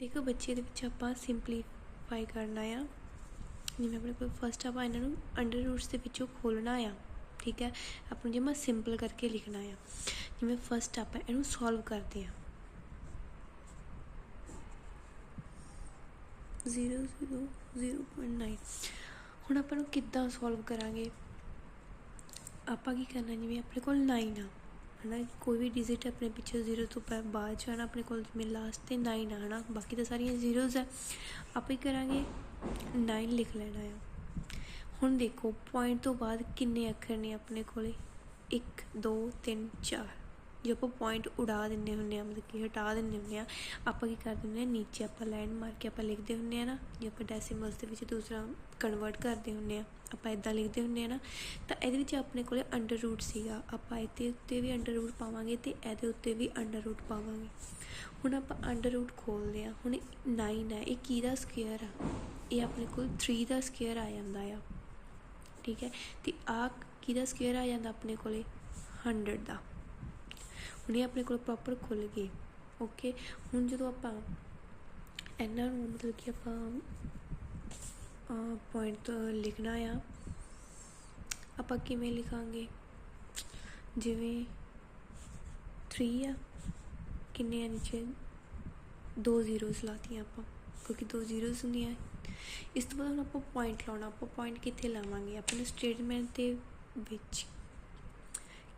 ਦੇਖੋ ਬੱਚੇ ਦੇ ਵਿੱਚ ਆਪਾਂ ਸਿੰਪਲੀਫਾਈ ਕਰਨਾ ਆ। ਜਿਵੇਂ ਆਪਣੇ ਕੋਲ ਫਸਟ ਆਪਾਂ ਇਹਨਾਂ ਨੂੰ ਅੰਡਰ ਰੂਟਸ ਦੇ ਵਿੱਚੋਂ ਖੋਲਣਾ ਆ, ਠੀਕ ਹੈ? ਆਪਾਂ ਨੂੰ ਜਿਵੇਂ ਸਿੰਪਲ ਕਰਕੇ ਲਿਖਣਾ ਆ। ਜਿਵੇਂ ਫਸਟ ਆਪਾਂ ਇਹਨੂੰ ਸੋਲਵ ਕਰਦੇ ਆ। 0 0 0.9 ਹੁਣ ਆਪਾਂ ਨੂੰ ਕਿੱਦਾਂ ਸੋਲਵ ਕਰਾਂਗੇ? ਆਪਾਂ ਕੀ ਕਰਨਾ, ਜਿਵੇਂ ਆਪਣੇ ਕੋਲ 9 ਆ। ਹਨਾ ਕੋਈ ਵੀ ਡਿਜਿਟ ਆਪਣੇ ਪਿੱਛੇ ਜ਼ੀਰੋ ਤੋਂ ਪੈ, ਬਾਅਦ ਚ ਆਣਾ ਆਪਣੇ ਕੋਲ ਜਿਵੇਂ ਲਾਸਟ ਤੇ 9 ਆ ਬਾਕੀ ਤਾਂ ਸਾਰੀਆਂ ਜ਼ੀਰੋਜ਼ ਆ ਆਪਾਂ ਹੀ ਕਰਾਂਗੇ? 9 ਲਿਖ ਲੈਣਾ ਆ। ਹੁਣ ਦੇਖੋ ਪੁਆਇੰਟ ਤੋਂ ਬਾਅਦ ਕਿੰਨੇ ਅੱਖਰ ਨੇ ਆਪਣੇ ਕੋਲੇ? 1 2 3 4 ਜੇ ਆਪਾਂ ਪੁਆਇੰਟ ਉਡਾ ਦਿੰਨੇ ਹੁੰਨੇ ਆ ਮਤਲਬ ਕਿ ਹਟਾ ਦਿੰਨੇ ਹੁੰਨੇ ਆ ਆਪਾਂ ਕੀ ਕਰ ਦਿੰਦੇ ਆ ਨੀਚੇ ਆਪਾਂ ਲਾਈਨ ਮਾਰ ਕੇ ਆਪਾਂ ਲਿਖਦੇ ਹੁੰਨੇ ਆ ਨਾ, ਜੇ ਆਪਾਂ ਡੈਸੀਮਲਸ ਦੇ ਵਿੱਚ ਦੂਸਰਾ ਕਨਵਰਟ ਕਰਦੇ ਹੁੰਨੇ ਆ ਆਪਾਂ ਇਦਾਂ ਲਿਖਦੇ ਹੁੰਨੇ ਆ ਨਾ, ਤਾਂ ਇਹਦੇ ਵਿੱਚ ਆਪਣੇ ਕੋਲੇ ਅੰਡਰ ਰੂਟ ਸੀਗਾ। ਆਪਾਂ ਇਹਦੇ ਉੱਤੇ ਵੀ ਅੰਡਰ ਰੂਟ ਪਾਵਾਂਗੇ ਤੇ ਇਹਦੇ ਉੱਤੇ ਵੀ ਅੰਡਰ ਰੂਟ ਪਾਵਾਂਗੇ। ਹੁਣ ਆਪਾਂ ਅੰਡਰ ਰੂਟ ਖੋਲਦੇ ਆ ਹੁਣ 9 ਹੈ, ਇਹ ਕੀ ਦਾ ਸਕੁਅਰ ਆ? ਇਹ ਆਪਣੇ ਕੋਲ 3 ਦਾ ਸਕੁਅਰ ਆ ਜਾਂਦਾ ਆ। ਠੀਕ ਹੈ? ਤੇ ਆ ਕਿਹਦਾ ਸਕੁਅਰ ਆ ਜਾਂਦਾ ਆਪਣੇ ਕੋਲੇ? 100 ਦਾ। ਹੁਣ ਇਹ ਆਪਣੇ ਕੋਲ ਪ੍ਰੋਪਰ ਖੁੱਲ ਗਏ। ਓਕੇ ਹੁਣ ਜਦੋਂ ਆਪਾਂ ਇਹਨਾਂ ਨੂੰ ਮਤਲਬ ਕਿ ਆਪਾਂ ਪੁਆਇੰਟ ਲਿਖਣਾ ਆ, ਆਪਾਂ ਕਿਵੇਂ ਲਿਖਾਂਗੇ? ਜਿਵੇਂ 3 ਆ, ਕਿੰਨੇ ਆ ਨੀਚੇ? ਦੋ ਜ਼ੀਰੋਸ ਲਾਤੀਆਂ ਆਪਾਂ, ਕਿਉਂਕਿ ਦੋ ਜ਼ੀਰੋਸ ਹੁੰਦੀਆਂ। ਇਸ ਤੋਂ ਬਾਅਦ ਹੁਣ ਆਪਾਂ ਪੁਆਇੰਟ ਲਾਉਣਾ, ਆਪਾਂ ਪੁਆਇੰਟ ਕਿੱਥੇ ਲਾਵਾਂਗੇ? ਆਪਣੇ ਸਟੇਟਮੈਂਟ ਦੇ ਵਿੱਚ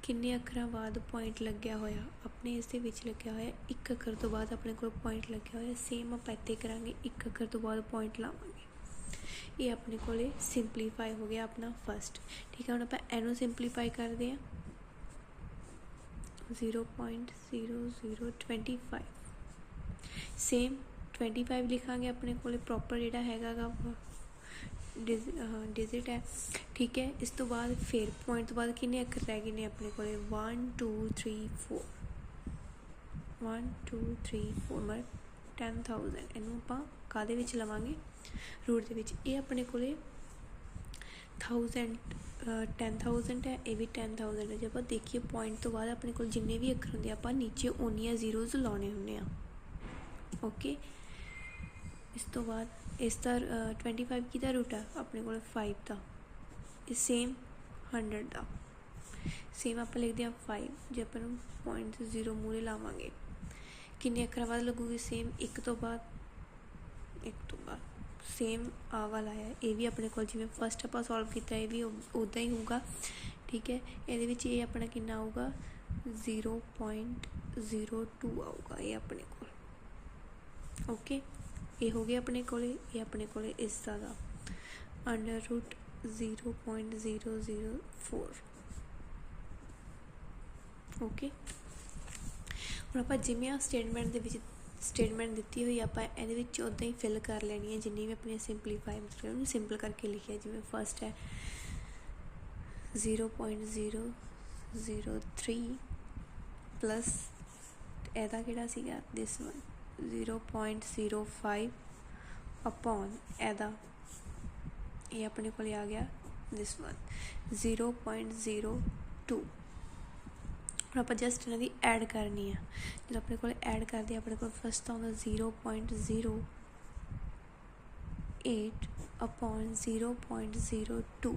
ਕਿੰਨੇ ਅੱਖਰਾਂ ਬਾਅਦ ਪੁਆਇੰਟ ਲੱਗਿਆ ਹੋਇਆ? ਆਪਣੇ ਇਸ ਦੇ ਵਿੱਚ ਲੱਗਿਆ ਹੋਇਆ ਇੱਕ ਅੱਖਰ ਤੋਂ ਬਾਅਦ ਆਪਣੇ ਕੋਲ ਪੁਆਇੰਟ ਲੱਗਿਆ ਹੋਇਆ। ਸੇਮ ਆਪਾਂ ਇੱਥੇ ਕਰਾਂਗੇ, ਇੱਕ ਅੱਖਰ ਤੋਂ ਬਾਅਦ ਪੁਆਇੰਟ ਲਾਵਾਂਗੇ। ਇਹ ਆਪਣੇ ਕੋਲੇ ਸਿੰਪਲੀਫਾਈ ਹੋ ਗਿਆ ਆਪਣਾ ਫਸਟ ਠੀਕ ਹੈ, ਹੁਣ ਆਪਾਂ ਇਹਨੂੰ ਸਿੰਪਲੀਫਾਈ ਕਰਦੇ ਹਾਂ। 0.0025 ਸੇਮ 25 ਲਿਖਾਂਗੇ ਆਪਣੇ ਕੋਲੇ ਪ੍ਰੋਪਰ ਜਿਹੜਾ ਹੈਗਾਗਾ ਡਿਜਿਟ ਹੈ। ਠੀਕ ਹੈ, ਇਸ ਤੋਂ ਬਾਅਦ ਫਿਰ ਪੁਆਇੰਟ ਤੋਂ ਬਾਅਦ ਕਿੰਨੇ ਅੱਖਰ ਰਹਿ ਗਏ ਨੇ ਆਪਣੇ ਕੋਲੇ? 1 2 3 4 1 2 3 4 ਮਰ 10000 ਇਹਨੂੰ ਆਪਾਂ ਕਾਦੇ ਵਿੱਚ ਲਵਾਂਗੇ? ਰੂਟ ਦੇ ਵਿੱਚ। ਇਹ ਆਪਣੇ ਕੋਲੇ 1000 10000 ਹੈ, ਇਹ ਵੀ 10000 ਹੈ। ਜੇ ਆਪਾਂ ਦੇਖੀਏ ਪੁਆਇੰਟ ਤੋਂ ਬਾਅਦ ਆਪਣੇ ਕੋਲ ਜਿੰਨੇ ਵੀ ਅੱਖਰ ਹੁੰਦੇ ਆਪਾਂ ਨੀਚੇ ਓਨੀਆਂ ਜ਼ੀਰੋਜ਼ ਲਾਉਣੇ ਹੁੰਦੇ ਆ। ਓਕੇ ਇਸ ਤੋਂ ਬਾਅਦ ਇਸ ਦਾ 25 ਕਿਹਦਾ ਰੂਟ ਆ? ਆਪਣੇ ਕੋਲ 5 ਦਾ। ਇਹ ਸੇਮ 100 ਦਾ। ਸੇਮ ਆਪਾਂ ਲਿਖਦੇ ਆ 5 ਜੇ ਆਪਾਂ ਨੂੰ ਪੁਆਇੰਟ 0 ਮੂਰੇ ਲਾਵਾਂਗੇ। ਕਿੰਨੇ ਅੱਖਰਾਂ ਬਾਅਦ ਲੱਗੂਗੀ? ਸੇਮ ਇੱਕ ਤੋਂ ਬਾਅਦ, ਇੱਕ ਤੋਂ ਬਾਅਦ। ਸੇਮ ਆ ਵਾਲਾ ਹੈ ਇਹ ਵੀ ਆਪਣੇ ਕੋਲ ਜਿਵੇਂ ਫਸਟ ਆਪਾਂ ਸੋਲਵ ਕੀਤਾ, ਇਹ ਵੀ ਉਦਾਂ ਹੀ ਹੋਊਗਾ। ਠੀਕ ਹੈ? ਇਹਦੇ ਵਿੱਚ ਇਹ ਆਪਣਾ ਕਿੰਨਾ ਆਊਗਾ? 0.02 ਆਊਗਾ ਇਹ ਆਪਣੇ ਕੋਲ। ਓਕੇ ਇਹ ਹੋ ਗਿਆ ਆਪਣੇ ਕੋਲੇ, ਇਹ ਆਪਣੇ ਕੋਲੇ ਇਸ ਦਾ ਦਾ ਅੰਡਰ ਰੂਟ 0.004 ਓਕੇ ਹੁਣ ਆਪਾਂ ਜਿਵੇਂ ਆ ਸਟੇਟਮੈਂਟ ਦੇ ਵਿੱਚ ਸਟੇਟਮੈਂਟ ਦਿੱਤੀ ਹੋਈ ਆਪਾਂ ਇਹਦੇ ਵਿੱਚ ਉਦਾਂ ਹੀ ਫਿਲ ਕਰ ਲੈਣੀ ਹੈ, ਜਿੰਨੀ ਵੀ ਆਪਣੀ ਸਿੰਪਲੀਫਾਈ ਮਤਲਬ ਉਹਨੂੰ ਸਿੰਪਲ ਕਰਕੇ ਲਿਖਿਆ ਜਿਵੇਂ ਫਰਸਟ ਹੈ 0.003 ਪਲੱਸ ਇਹਦਾ ਕਿਹੜਾ ਸੀਗਾ? ਦਿਸ ਵਨ 0.05 ਅਪੋਨ ਇਹਦਾ, ਇਹ ਆਪਣੇ ਕੋਲ ਆ ਗਿਆ ਦਿਸ ਵਨ 0.02 ਹੁਣ ਆਪਾਂ ਜਸਟ ਇਹਨਾਂ ਦੀ ਐਡ ਕਰਨੀ ਆ। ਜਦੋਂ ਆਪਣੇ ਕੋਲ ਐਡ ਕਰਦੇ ਆਪਣੇ ਕੋਲ ਫਸਟ ਆਉਂਦਾ 0.08 ਅਪੋਨ 0.02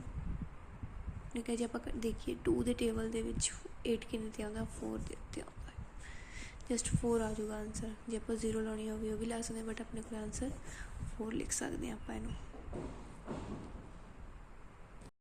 ਨਿਕਾ ਜੇ, ਆਪਾਂ ਦੇਖੀਏ 2 ਦੇ ਟੇਬਲ ਦੇ ਵਿੱਚ 8 ਕਿੰਨੇ ਤੇ ਆਉਂਦਾ 4 ਦੇ ਉੱਤੇ ਆਉਂਦਾ। ਜਸਟ 4 ਆ ਜਾਊਗਾ ਆਨਸਰ ਜੇ ਆਪਾਂ ਜ਼ੀਰੋ ਲਾਉਣੀ ਹੋਵੇ ਉਹ ਵੀ ਲਾ ਸਕਦੇ ਬਟ ਆਪਣੇ ਕੋਲ ਆਨਸਰ 4 ਲਿਖ ਸਕਦੇ ਆ ਆਪਾਂ ਇਹਨੂੰ।